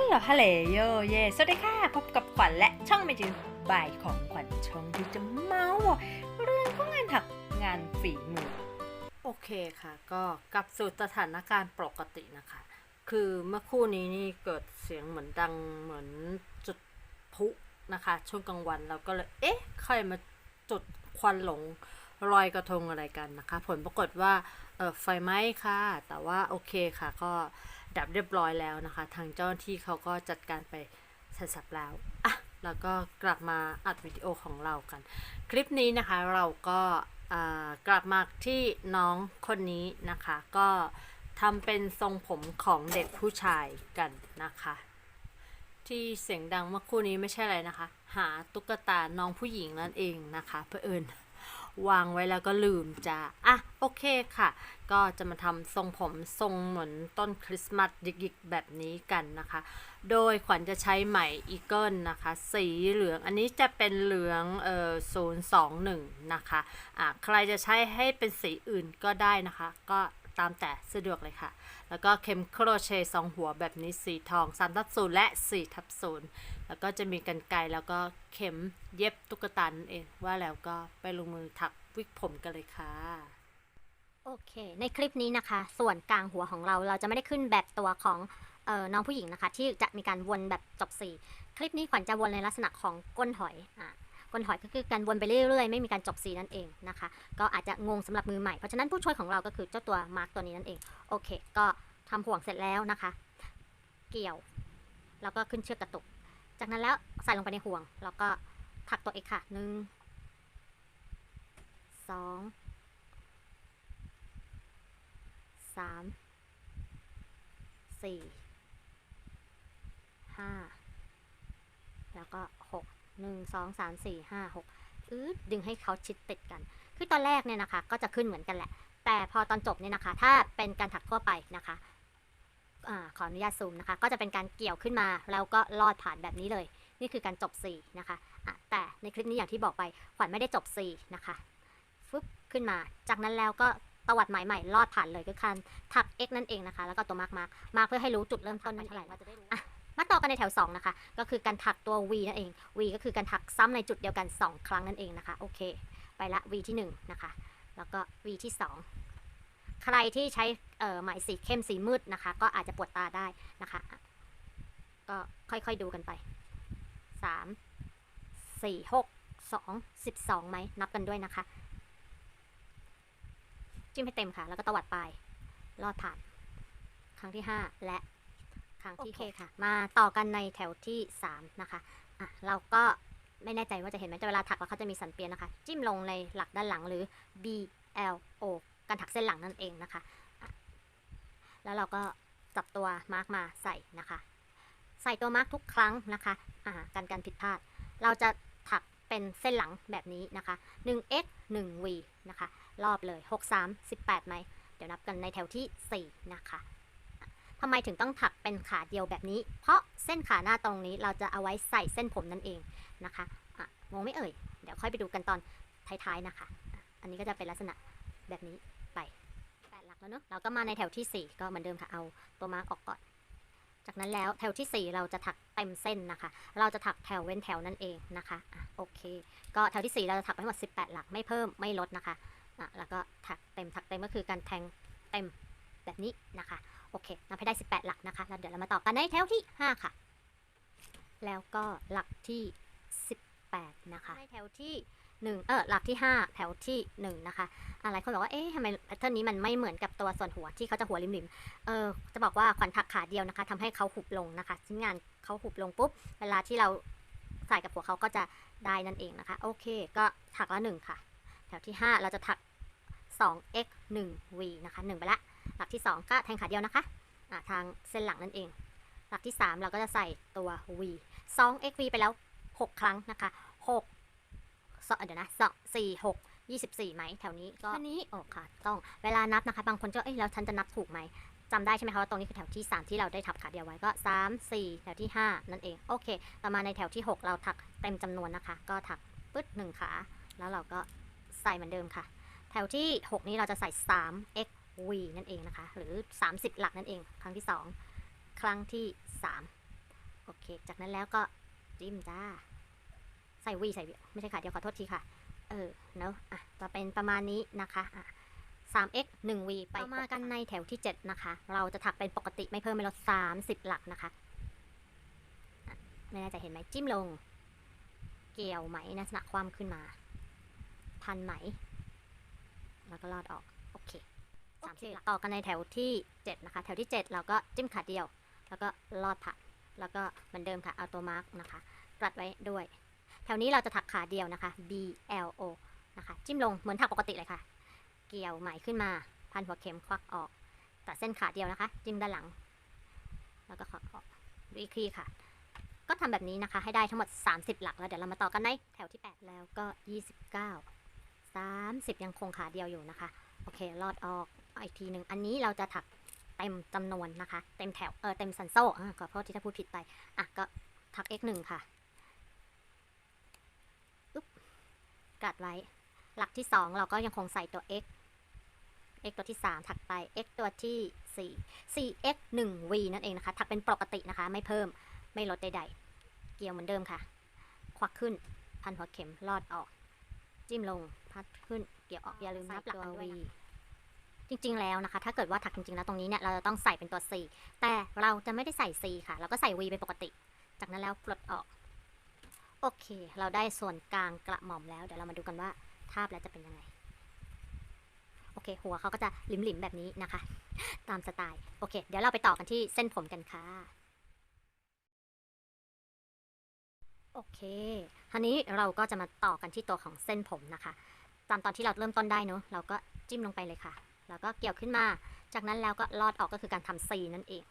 ฮัลโหลฮัลโหลโยเยสวัสดีค่ะ พบกับขวัญและช่องไม่จือบ่ายของขวัญช่องที่จะเมาเรื่องของงานถักงานฝีมือ โอเคค่ะ ก็กลับสู่สถานการณ์ปกตินะคะ คือเมื่อคู่นี้นี่เกิดเสียงเหมือนดังเหมือนจุดพุนะคะ ช่วงกลางวันเราก็เลย เอ๊ะ ใครมาจุดควันหลงลอยกระทงอะไรกันนะคะ ผลปรากฏว่าเออไฟไหม้ค่ะ แต่ว่าโอเคค่ะก็ ดับเรียบร้อยแล้วนะคะ ทางเจ้าหน้าที่เขาก็จัดการไปเสร็จสับแล้วอะแล้วก็กลับมาอัดวิดีโอของเรากัน คลิปนี้นะคะเราก็กลับมาที่น้องคนนี้นะคะ ก็ทำเป็นทรงผมของเด็กผู้ชายกันนะคะ ที่เสียงดังเมื่อคู่นี้ไม่ใช่อะไรนะคะ หาตุ๊กตาน้องผู้หญิงนั่นเองนะคะเพื่อเอิญ วางไว้แล้วก็ลืมจะอะโอเคค่ะ ก็จะมาทำทรงผมทรงเหมือนต้นคริสต์มาสยิกๆแบบนี้กันนะคะ โดยขวัญจะใช้ไหมอีเกิลนะคะ สีเหลืองอันนี้จะเป็นเหลืองเอ่อศูนย์สองหนึ่งนะคะอะใครจะใช้ให้เป็นสีอื่นก็ได้นะคะ ก็ตามแต่สะดวกเลยค่ะ แล้วก็เข็มโครเชต์สองหัวแบบนี้สีทอง3ทับศูนย์และ4ทับศูนย์ แล้วก็จะมีกันไกรแล้วก็เข็มเย็บตุ๊กตานั่นเองว่าแล้วก็ไปลงมือถักวิกผมกันเลยค่ะ โอเค ในคลิปนี้นะคะ ส่วนกลางหัวของเราเราจะไม่ได้ขึ้นแบบตัวของออน้องผู้หญิงนะคะ ที่จะมีการวนแบบจบสี่คลิปนี้ขวัญจะวนในลักษณะของก้นหอยอะก้นหอยก็คือการวนไปเรื่อยๆ ไม่มีการจบสีนั่นเองนะคะ ก็อาจจะงงสำหรับมือใหม่ เพราะฉะนั้นผู้ช่วยของเราก็คือเจ้าตัวมาร์กตัวนี้นั่นเอง โอเค ก็ทำห่วงเสร็จแล้วนะคะ เกี่ยว แล้วก็ขึ้นเชือกกระตุก จากนั้นแล้วใส่ลงไปในห่วง แล้วก็ถักตัวเอกค่ะหนึ่งสองสามสี่ห้าแล้วก็หกหนึ่งสองสามสี่ห้าหกอืดดึงให้เขาชิดติดกัน คือตอนแรกเนี่ยนะคะ ก็จะขึ้นเหมือนกันแหละ แต่พอตอนจบเนี่ยนะคะ ถ้าเป็นการถักทั่วไปนะคะ อาขออนุญาตซูมนะคะ ก็จะเป็นการเกี่ยวขึ้นมาแล้วก็ลอดผ่านแบบนี้เลย นี่คือการจบสี่นะคะะแต่ในคลิปนี้อย่างที่บอกไปขวัญไม่ได้จบสี่นะคะฟึบขึ้นมา จากนั้นแล้วก็ตวัดไหมใหม่ลอดผ่านเลยก็คือการถัก x นั่นเองนะคะ แล้วก็ตัวมาร์กมาร์กมาเพื่อให้รู้จุดเริ่มต้นมันเท่าไหร่อะมาต่อกันในแถว 2 นะคะ ก็คือการถักตัว v นั่นเอง v ก็คือการถักซ้ำในจุดเดียวกัน 2 ครั้งนั่นเองนะคะ โอเค ไปละ v ที่ 1 นะคะ แล้วก็ v ที่ 2 ใครที่ใช้เอ่อไหมสีเข้มสีมืดนะคะ ก็อาจจะปวดตาได้นะคะอะก็ค่อยๆดูกันไป 3 4 6 2 12ไหมนับกันด้วยนะคะ จิ้มให้เต็มค่ะ แล้วก็ตวัดปลายลอดผ่าน ครั้งที่ 5 และครั้งที่โอเค6ค่ะ มาต่อกันในแถวที่ 3 นะคะอะเราก็ไม่แน่ใจว่าจะเห็นไหมแต่เวลาถักแล้วเขาจะมีสันเปียนนะคะ จิ้มลงในหลักด้านหลังหรือ B L O การถัก เส้นหลังนั่นเองนะคะ แล้วเราก็จับตัวมาร์กมาใส่นะคะ ใส่ตัวมาร์กทุกครั้งนะคะอ่ากันการผิดพลาด เราจะถักเป็นเส้นหลังแบบนี้นะคะ 1x 1 v นะคะ รอบเลย 6 3 18ไหม เดี๋ยวนับกันในแถวที่ 4 นะคะทำไมถึงต้องถักเป็นขาเดียวแบบนี้ เพราะเส้นขาหน้าตรงนี้เราจะเอาไว้ใส่เส้นผมนั่นเองนะคะอะงงไม่เอ่ย เดี๋ยวค่อยไปดูกันตอนท้ายๆนะคะ อันนี้ก็จะเป็นลักษณะแบบนี้ แล้วเนอะเราก็มาในแถวที่ 4 ก็เหมือนเดิมค่ะเอาตัวมาร์กออกก่อน จากนั้นแล้วแถวที่ 4 เราจะถักเต็มเส้นนะคะ เราจะถักแถวเว้นแถวนั่นเองนะคะอะโอเค ก็แถวที่ 4 เราจะถักไปหมด 18 หลักไม่เพิ่มไม่ลดนะคะอะแล้วก็ถักเต็มถักเต็มก็คือการแทงเต็มแบบนี้นะคะโอเคนับให้ได้ 18 หลักนะคะแล้วเดี๋ยวเรามาต่อกันในแถวที่ 5 ค่ะ แล้วก็หลักที่ 18 นะคะในแถวที่ 1เออหลักที่ 5 แถวที่1นะคะอะไรคนบอกว่าเอ๊ะทำไมแพทเทิร์นนี้มันไม่เหมือนกับตัวส่วนหัวที่เขาจะหัวริมๆเออจะบอกว่าขวัญถักขาเดียวนะคะทำให้เขาหุบลงนะคะชิ้นงานเขาหุบลงปุ๊บ เวลาที่เราใส่กับหัวเขาก็จะได้นั่นเองนะคะ โอเค ก็ถักละหนึ่งค่ะ แถวที่ 5 เราจะถัก 2x 1 v นะคะ1ไปละ หลักที่ 2 ก็แทงขาเดียวนะคะอ่าทางเส้นหลังนั่นเอง หลักที่ 3 เราก็จะใส่ตัว v 2x v ไปแล้ว 6 ครั้งนะคะ 6 สองเดี๋ยวนะ2 4 6 24ไหมแถวนี้ก็อันนี้โอ้ค่ะต้องเวลานับนะคะ บางคนก็เอ้ยแล้วฉันจะนับถูกไหมจำได้ใช่ไหมคะว่าตรงนี้คือแถวที่ 3 ที่เราได้ถักขาเดียวไว้ก็ 3 4 แถวที่ 5 นั่นเอง โอเค ต่อมาในแถวที่ 6 เราถักเต็มจำนวนนะคะ ก็ถักปึ๊ด1ขา แล้วเราก็ใส่เหมือนเดิมค่ะ แถวที่ 6 นี้เราจะใส่ 3x v นั่นเองนะคะ หรือ 30 หลักนั่นเอง ครั้งที่ 2 ครั้งที่ 3 โอเค จากนั้นแล้วก็จิ้มจ้า ใส่วีใส่วีไม่ใช่ค่ะ เดี๋ยวขอโทษทีค่ะ เออเนอะอะจะเป็นประมาณนี้นะคะอะ 3x 1v ไปต่อมากันในแถวที่ 7 นะคะ เราจะถักเป็นปกติไม่เพิ่มไม่ลด30 หลักนะคะอะไม่แน่ใจเห็นไหมจิ้มลง เกี่ยวไหมลักษณะความขึ้นมา พันไหม แล้วก็ลอดออก โอเคสามสิบหลักต่อกันในแถวที่ 7 นะคะ แถวที่ 7 เราก็จิ้มขาเดียว แล้วก็ลอดผ่านแล้วก็เหมือนเดิมค่ะ เอาตัวมาร์กนะคะ รัดไว้ด้วย แถวนี้เราจะถักขาเดียวนะคะ B L O นะคะ จิ้มลงเหมือนถักปกติเลยค่ะ เกี่ยวไหมขึ้นมา พันหัวเข็มควักออกตัดเส้นขาเดียวนะคะ จิ้มด้านหลัง แล้วก็ควักออกด้วยคลี่ค่ะ ก็ทำแบบนี้นะคะ ให้ได้ทั้งหมด 30 หลักแล้วเดี๋ยวเรามาต่อกันในแถวที่ 8 แล้วก็ 29 30 ยังคงขาเดียวอยู่นะคะ โอเคลอดออกอีกทีหนึ่งอันนี้เราจะถักเต็มจำนวนนะคะ เต็มแถวเออเต็มสันโซ่ขอโทษที่ถ้าพูดผิดไปอะก็ถัก x 1ค่ะอุ๊บ กัดไว้ หลักที่ 2 เราก็ยังคงใส่ตัว x x ตัวที่ 3 ถักไป x ตัวที่ 4 4x 1 v นั่นเองนะคะถักเป็นปกตินะคะ ไม่เพิ่มไม่ลดใดๆ เกี่ยวเหมือนเดิมค่ะ ควักขึ้น พันหัวเข็มลอดออก จิ้มลงพัดขึ้นเกี่ยวออกอย่าลืมนับหลักกันด้วยนะจริงๆแล้วนะคะ ถ้าเกิดว่าถักจริงๆแล้วตรงนี้เนี่ยเราจะต้องใส่เป็นตัว C แต่เราจะไม่ได้ใส่ C ค่ะ เราก็ใส่ V เป็นปกติ จากนั้นแล้วปลดออก โอเค เราได้ส่วนกลางกระหม่อมแล้ว เดี๋ยวเรามาดูกันว่าทาบแล้วจะเป็นยังไง โอเค หัวเขาก็จะหลิมๆแบบนี้นะคะ ตามสไตล์ โอเค เดี๋ยวเราไปต่อกันที่เส้นผมกันค่ะ โอเคทีนี้เราก็จะมาต่อกันที่ตัวของเส้นผมนะคะ ตามตอนที่เราเริ่มต้นได้เนอะเราก็จิ้มลงไปเลยค่ะ แล้วก็เกี่ยวขึ้นมา จากนั้นแล้วก็ลอดออกก็คือการทำซีนั่นเอง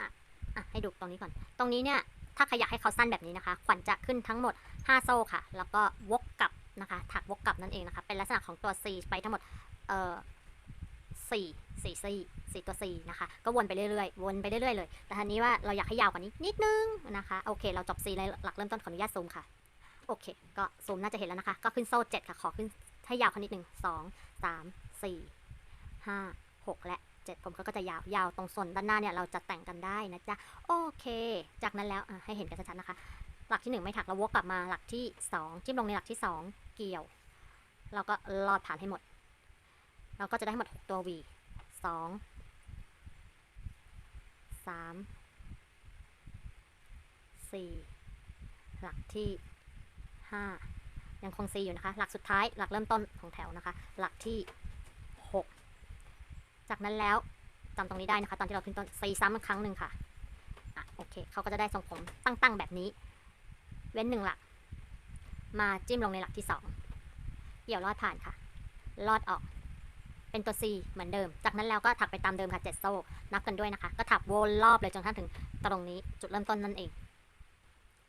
อะอะให้ดูตรงนี้ก่อน ตรงนี้เนี่ย ถ้าใครอยากให้เขาสั้นแบบนี้นะคะ ขวัญจะขึ้นทั้งหมด 5 โซ่ค่ะ แล้วก็วกกลับนะคะ ถักวกกลับนั่นเองนะคะ เป็นลักษณะของตัว C ไปทั้งหมด เอ่อสี่สี่ซี่สี่ตัว C นะคะ ก็วนไปเรื่อยๆ วนไปเรื่อยๆเลย แต่ทีนี้ว่าเราอยากให้ยาวกว่านี้นิดนึงนะคะ โอเค เราจบ C ในหลักเริ่มต้นขออนุญาตซูมค่ะ โอเค ก็ซูมน่าจะเห็นแล้วนะคะ ก็ขึ้นโซ่7ค่ะ ขอขึ้นให้ยาวขึ้นนิดหนึ่งสองสามสี่ห้าหกและ 7 ผมก็จะยาวยาวตรงส่วนด้านหน้าเนี่ยเราจะแต่งกันได้นะจ๊ะโอเค จากนั้นแล้วให้เห็นกันชัดๆนะคะ หลักที่ 1 ไม่ถักเราวกกลับมาหลักที่ 2 จิ้มลงในหลักที่ 2 เกี่ยว เราก็ลอดผ่านให้หมด เราก็จะได้หมด 6 ตัว V 2 3 4 หลักที่ 5 ยังคง C อยู่นะคะ หลักสุดท้ายหลักเริ่มต้นของแถวนะคะ หลักที่ จากนั้นแล้วจำตรงนี้ได้นะคะ ตอนที่เราขึ้นต้น C ซ้ำอีกครั้งหนึ่งค่ะอะ โอเค เขาก็จะได้ทรงผมตั้งๆแบบนี้ เว้นหนึ่งหลัก มาจิ้มลงในหลักที่2เกี่ยวลอดผ่านค่ะ ลอดออก เป็นตัว C เหมือนเดิม จากนั้นแล้วก็ถักไปตามเดิมค่ะ7โซ่ นับกันด้วยนะคะ ก็ถักวนรอบเลยจนกระทั่งถึงตรงนี้จุดเริ่มต้นนั่นเอง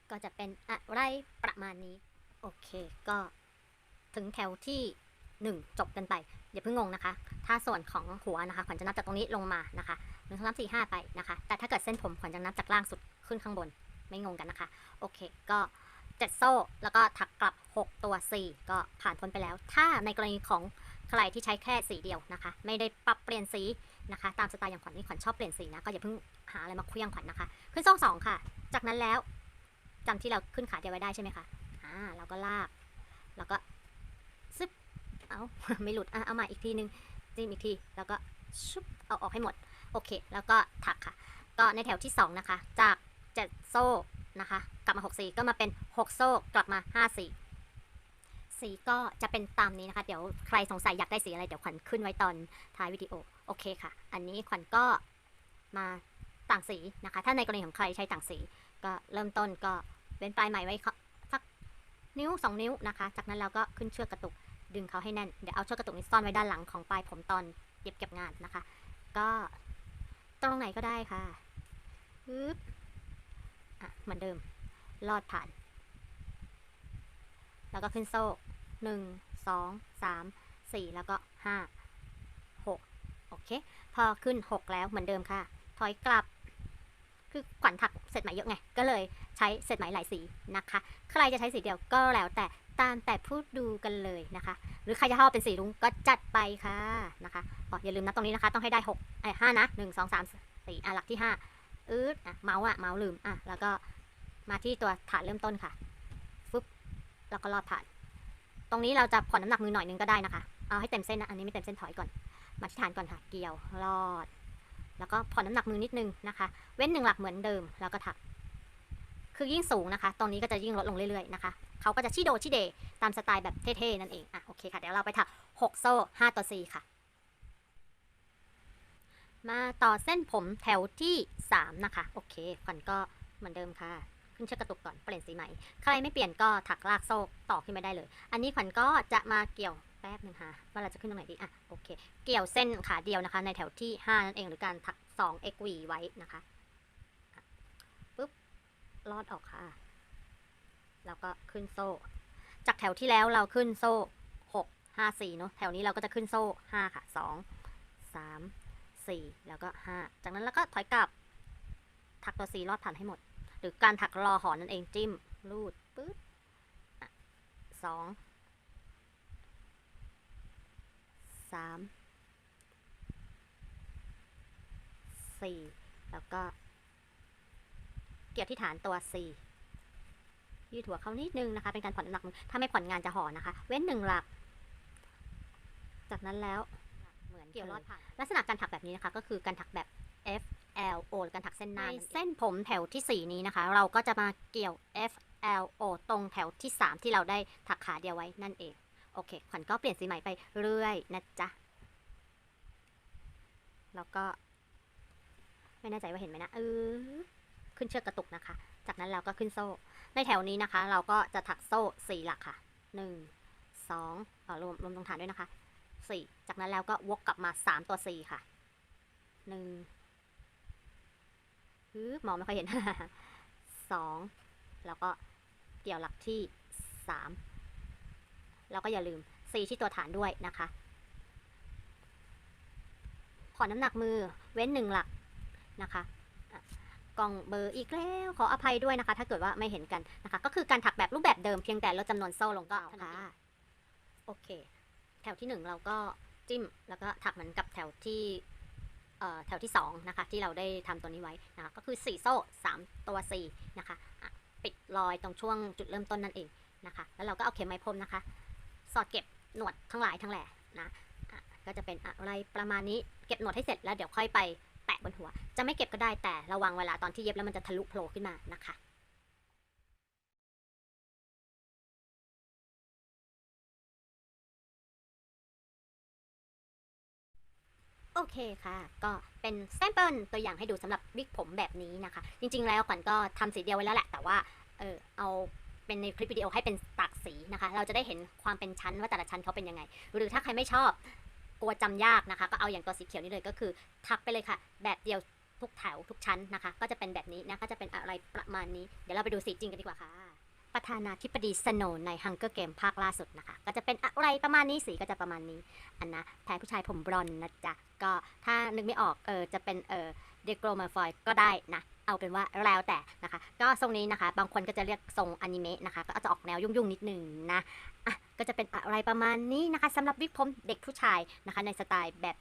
ก็จะเป็นอะไรประมาณนี้ โอเค ก็ถึงแถวที่ 1 จบกันไป อย่าเพิ่งงงนะคะ ถ้าส่วนของหัวนะคะขวัญจะนับจากตรงนี้ลงมานะคะหนึ่งสองสามสี่ห้าไปนะคะ แต่ถ้าเกิดเส้นผมขวัญจะนับจากล่างสุดขึ้นข้างบน ไม่งงกันนะคะ โอเค ก็เจ็ดโซ่ แล้วก็ถักกลับ 6 ตัว 4 ก็ผ่านพ้นไปแล้ว ถ้าในกรณีของใครที่ใช้แค่สีเดียวนะคะ ไม่ได้ปรับเปลี่ยนสีนะคะ ตามสไตล์อย่างขวัญนี่ขวัญชอบเปลี่ยนสีนะ ก็อย่าเพิ่งหาอะไรมาคลื่องขวัญนะคะ ขึ้นโซ่สองค่ะ จากนั้นแล้วจำที่เราขึ้นขาเดียวไว้ได้ใช่ไหมคะ อ่า เราก็ลาก แล้วก็ เอาไม่หลุดอะเอามาอีกทีนึงจิ้มอีกที แล้วก็ชุบเอาออกให้หมด โอเค แล้วก็ถักค่ะ ก็ในแถวที่ 2 นะคะ จาก7โซ่นะคะ กลับมา6สีก็มาเป็น 6 โซ่กลับมา5สีสีก็จะเป็นตามนี้นะคะ เดี๋ยวใครสงสัยอยากได้สีอะไร เดี๋ยวขวัญขึ้นไว้ตอนท้ายวิดีโอ โอเคค่ะ อันนี้ขวัญก็มาต่างสีนะคะ ถ้าในกรณีของใครใช้ต่างสี ก็เริ่มต้นก็เว้นปลายไหมไว้สักนิ้ว 2 นิ้วนะคะ จากนั้นเราก็ขึ้นเชือกกระตุก ดึงเขาให้แน่น เดี๋ยวเอาชือกระตุกนี้ซ่อนไว้ด้านหลังของปลายผมตอนเย็บเก็บงานนะคะ ก็ตรงไหนก็ได้ค่ะปึ๊บอะเหมือนเดิม ลอดผ่าน แล้วก็ขึ้นโซ่หนึ่งสองสามสี่แล้วก็ห้าหกโอเค พอขึ้นหกแล้วเหมือนเดิมค่ะ ถอยกลับ คือขวัญถักเสร็จไหมเยอะไง ก็เลยใช้เสร็จไหมหลายสีนะคะ ใครจะใช้สีเดียวก็แล้วแต่ ตามแต่พูดดูกันเลยนะคะ หรือใครจะชอบเป็นสีรุ้งก็จัดไปค่ะนะคะอ๋ออย่าลืมนะตรงนี้นะคะ ต้องให้ได้หกไอ้ห้านะหนึ่งสองสามสี่อะหลักที่ห้าอืดอะเมาส์อะเมาส์ลืมอะแล้วก็มาที่ตัวฐานเริ่มต้นค่ะฟึบแล้วก็ลอดผ่าน ตรงนี้เราจะผ่อนน้ำหนักมือหน่อยนึงก็ได้นะคะ เอาให้เต็มเส้นนะอันนี้ไม่เต็มเส้นถอยก่อน มาที่ฐานก่อนค่ะ เกี่ยวลอด แล้วก็ผ่อนน้ำหนักมือนิดนึงนะคะ เว้นหนึ่งหลักเหมือนเดิมแล้วก็ถัก คือยิ่งสูงนะคะ ตรงนี้ก็จะยิ่งลดลงเรื่อยๆนะคะ เขาก็จะชิโดชิเด ตามสไตล์แบบเท่ๆ นั่นเอง อะ โอเคค่ะ เดี๋ยวเราไปถัก 6 โซ่ 5 ต่อ 4 ค่ะ มาต่อเส้นผมแถวที่ 3 นะคะ โอเคขวัญก็เหมือนเดิมค่ะ ขึ้นเชือกกระตุกก่อน เปลี่ยนสีใหม่ ใครไม่เปลี่ยนก็ถักลากโซ่ต่อขึ้นมาได้เลย อันนี้ขวัญก็จะมาเกี่ยวแป๊บหนึ่งค่ะว่าเราจะขึ้นตรงไหนดี อะ โอเค เกี่ยวเส้นขาเดียวนะคะ ในแถวที่ 5 นั่นเอง หรือการถัก2 x v ไว้นะคะอะปุ๊บ ลอดออกค่ะ แล้วก็ขึ้นโซ่ จากแถวที่แล้วเราขึ้นโซ่6 5 4เนอะแถวนี้เราก็จะขึ้นโซ่5ค่ะ2 3 4แล้วก็5จากนั้นแล้วก็ถอยกลับถักตัว4รอดผ่านให้หมด หรือการถักรอหอนนั่นเองจิ้มรูดปึ๊บสองสามสี่แล้วก็ เกี่ยวที่ฐานตัว4 ยืดหัวเข้านิดนึงนะคะ เป็นการผ่อนน้ำหนักมือถ้าไม่ผ่อนงานจะห่อนะคะ เว้นหนึ่งหลัก จากนั้นแล้วเหมือนเกี่ยวรอดผ่านลักษณะการถักแบบนี้นะคะ ก็คือการถักแบบ F L O หรือการถักเส้นหน้าในเส้นผมแถวทีสี่ 4 นี้นะคะ เราก็จะมาเกี่ยว F L O ตรงแถวที่ 3 ที่เราได้ถักขาเดียวไว้นั่นเอง โอเค ขวัญก็เปลี่ยนสีใหม่ไปเรื่อยนะจ๊ะ แล้วก็ ไม่แน่ใจว่าเห็นไหมนะเออ ขึ้นเชือกกระตุกนะคะ จากนั้นเราก็ขึ้นโซ่ ในแถวนี้นะคะ เราก็จะถักโซ่สี่หลักค่ะหนึ่งสองเออรวมรวมตรงฐานด้วยนะคะสี่จากนั้นแล้วก็วกกลับมาสามตัวสี่ค่ะหนึ่งฮึมองไม่ค่อยเห็นสองแล้วก็เกี่ยวหลักที่สามแล้วก็อย่าลืมสี่ที่ตัวฐานด้วยนะคะขอน้ำหนักมือเว้นหนึ่งหลักนะคะ กล่องเบอร์อีกแล้วขออภัยด้วยนะคะ ถ้าเกิดว่าไม่เห็นกันนะคะ ก็คือการถักแบบรูปแบบเดิมเพียงแต่ลดจำนวนโซ่ลงก็เอาค่ะโอเค แถวที่หนึ่งเราก็จิ้มแล้วก็ถักเหมือนกับแถวที่เอ่อแถวที่สองนะคะที่เราได้ทำตัวนี้ไว้นะคะก็คือสี่โซ่สามตัวสี่นะคะอะปิดรอยตรงช่วงจุดเริ่มต้นนั่นเองนะคะ แล้วเราก็เอาเข็มไม้พรมนะคะ สอดเก็บหนวดทั้งหลายทั้งแหล่นะอะก็จะเป็นอะไรประมาณนี้เก็บหนวดให้เสร็จแล้วเดี๋ยวค่อยไป แปะบนหัว จะไม่เก็บก็ได้แต่ระวังเวลาตอนที่เย็บแล้วมันจะทะลุโผล่ขึ้นมานะคะโอเคค่ะ ก็เป็นแซมเปิลตัวอย่างให้ดูสำหรับวิกผมแบบนี้นะคะ จริง ๆ แล้วขวัญก็ทำสีเดียวไว้แล้วแหละ แต่ว่า เออเอาเป็นในคลิปวิดีโอให้เป็นตากสีนะคะ เราจะได้เห็นความเป็นชั้นว่าแต่ละชั้นเขาเป็นยังไง หรือถ้าใครไม่ชอบ กลัวจำยากนะคะ ก็เอาอย่างตัวสีเขียวนี่เลยก็คือ ทักไปเลยค่ะ แบบเดียวทุกแถวทุกชั้นนะคะ ก็จะเป็นแบบนี้นะก็จะเป็นอะไรประมาณนี้ เดี๋ยวเราไปดูสีจริงกันดีกว่าค่ะ ประธานาธิบดีสโนใน Hunger Game ภาคล่าสุดนะคะ ก็จะเป็นอะไรประมาณนี้สีก็จะประมาณนี้ อันนะแทนผู้ชายผมบรอนซ์นะจ๊ะก็ถ้านึกไม่ออกเออจะเป็นเออเดโกรมาฟอยก็ได้นะเอาเป็นว่าแล้วแต่นะคะ ก็ทรงนี้นะคะ บางคนก็จะเรียกทรงอนิเมะนะคะ ก็จะออกแนวยุ่งๆ นิดนึงนะอะ ก็จะเป็นอะไรประมาณนี้นะคะสำหรับวิกผมเด็กผู้ชายนะคะ ในสไตล์แบบ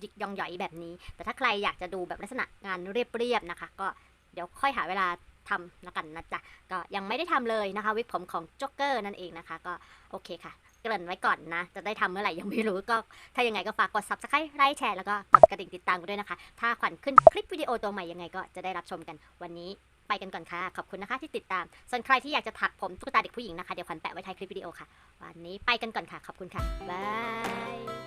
หยิกยองหย่อยแบบนี้ แต่ถ้าใครอยากจะดูแบบลักษณะงานเรียบๆนะคะ ก็เดี๋ยวค่อยหาเวลาทำแล้วกันนะจ๊ะก็ยังไม่ได้ทำเลยนะคะ วิกผมของจ็อกเกอร์นั่นเองนะคะ ก็โอเคค่ะเกริ่นไว้ก่อนนะ จะได้ทำเมื่อไหร่ยังไม่รู้ก็ ถ้ายังไงก็ฝากกด subscribe ไลค์แชร์แล้วก็กดกระดิ่งติดตามกันด้วยนะคะ ถ้าขวัญขึ้นคลิปวิดีโอตัวใหม่ยังไงก็จะได้รับชมกันวันนี้ ไปกันก่อนค่ะ ขอบคุณนะคะที่ติดตาม ส่วนใครที่อยากจะถักผมตุ๊กตาเด็กผู้หญิงนะคะ เดี๋ยวขวัญแปะไว้ท้ายคลิปวิดีโอค่ะ วันนี้ไปกันก่อนค่ะ ขอบคุณค่ะ บาย